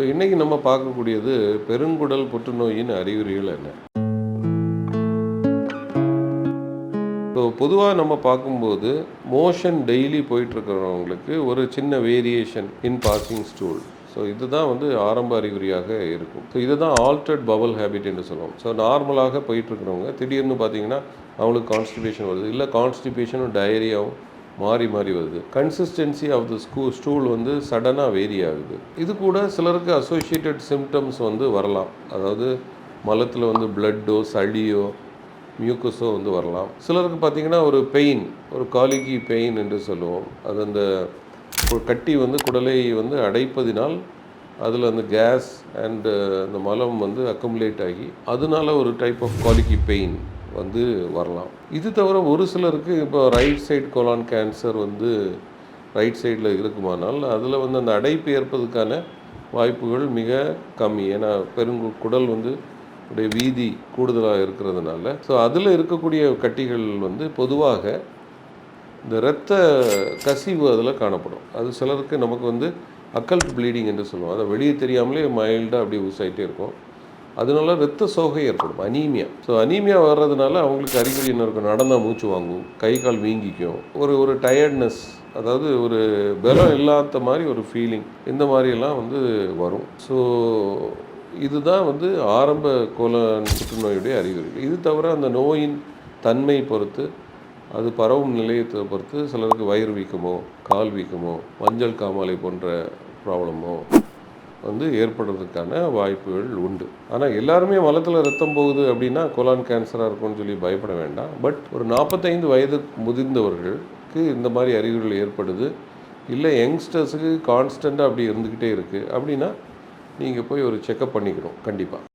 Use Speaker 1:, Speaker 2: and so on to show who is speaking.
Speaker 1: So இன்றைக்கி நம்ம பார்க்கக்கூடியது பெருங்குடல் புற்றுநோயின் அறிகுறிகள் என்ன? ஸோ பொதுவாக நம்ம பார்க்கும்போது மோஷன் டெய்லி போயிட்டுருக்கிறவங்களுக்கு ஒரு சின்ன variation in passing stool. So இதுதான் வந்து ஆரம்ப அறிகுறியாக இருக்கும். ஸோ இதுதான் ஆல்டர்ட் பபல் ஹேபிட் என்று சொல்லுவோம். ஸோ நார்மலாக போயிட்டுருக்கிறவங்க திடீர்னு பார்த்தீங்கன்னா அவங்களுக்கு கான்ஸ்டிபேஷன் வருது. இல்லை கான்ஸ்டிபேஷனும் டயரியாவும் மாறி மாறி வருது. கன்சிஸ்டன்சி ஆஃப் த ஸ்கூ ஸ்டூல் வந்து சடனாக வேரி ஆகுது. இது கூட சிலருக்கு அசோசியேட்டட் சிம்டம்ஸ் வந்து வரலாம். அதாவது மலத்தில் வந்து பிளட்டோ சளியோ மியூக்கஸோ வந்து வரலாம். சிலருக்கு பார்த்தீங்கன்னா ஒரு பெயின் ஒரு காலிகி பெயின் என்று சொல்லுவோம். அது அந்த கட்டி வந்து குடலை வந்து அடைப்பதினால் அதில் அந்த கேஸ் அண்டு uh, அந்த மலம் வந்து அக்குமுலேட் ஆகி அதனால ஒரு டைப் ஆஃப் காலிகி பெயின் வந்து வரலாம். இது தவிர ஒரு சிலருக்கு இப்போ ரைட் சைடு கோலான் கேன்சர் வந்து ரைட் சைடில் இருக்குமானால் அதில் வந்து அந்த அடைப்பு ஏற்பதுக்கான வாய்ப்புகள் மிக கம்மி. ஏன்னா பெருங்கு குடல் வந்து உடைய வீதி கூடுதலாக இருக்கிறதுனால. ஸோ அதில் இருக்கக்கூடிய கட்டிகள் வந்து பொதுவாக இந்த இரத்த கசிவு அதில் காணப்படும். அது சிலருக்கு நமக்கு வந்து அக்கல்ட் ப்ளீடிங் என்று சொல்லுவோம். அதை வெளியே தெரியாமலே மைல்டாக அப்படியே ஊசாயிட்டே இருக்கும். அதனால ரத்த சோகை ஏற்படும் அனீமியா. ஸோ அனீமியா வர்றதுனால அவங்களுக்கு அறிகுறி என்ன இருக்கும்? நடந்தால் மூச்சு வாங்கும் கை கால் வீங்கிக்கும். ஒரு ஒரு டயர்ட்னஸ் அதாவது ஒரு பலம் இல்லாத மாதிரி ஒரு ஃபீலிங் இந்த மாதிரியெல்லாம் வந்து வரும். ஸோ இதுதான் வந்து ஆரம்ப கோல புற்றுநோயுடைய அறிகுறிகள். இது தவிர அந்த நோயின் தன்மை பொறுத்து அது பரவும் நிலையத்தை பொறுத்து சிலருக்கு வயிறு வீக்கமோ கால் வீக்கமோ மஞ்சள் காமாலை போன்ற ப்ராப்ளமோ வந்து ஏற்படுறதுக்கான வாய்ப்புகள் உண்டு. ஆனால் எல்லாருமே மலத்தில் ரத்தம் போகுது அப்படின்னா கொலான் கேன்சராக இருக்கும்னு சொல்லி பயப்பட வேண்டாம். பட் ஒரு நாற்பத்தைந்து வயது முதிர்ந்தவர்களுக்கு இந்த மாதிரி அறிகுறிகள் ஏற்படுது. இல்லை யங்ஸ்டர்ஸுக்கு கான்ஸ்டண்ட்டாக அப்படி இருந்துக்கிட்டே இருக்குது அப்படின்னா நீங்கள் போய் ஒரு செக்கப் பண்ணிக்கணும். கண்டிப்பாக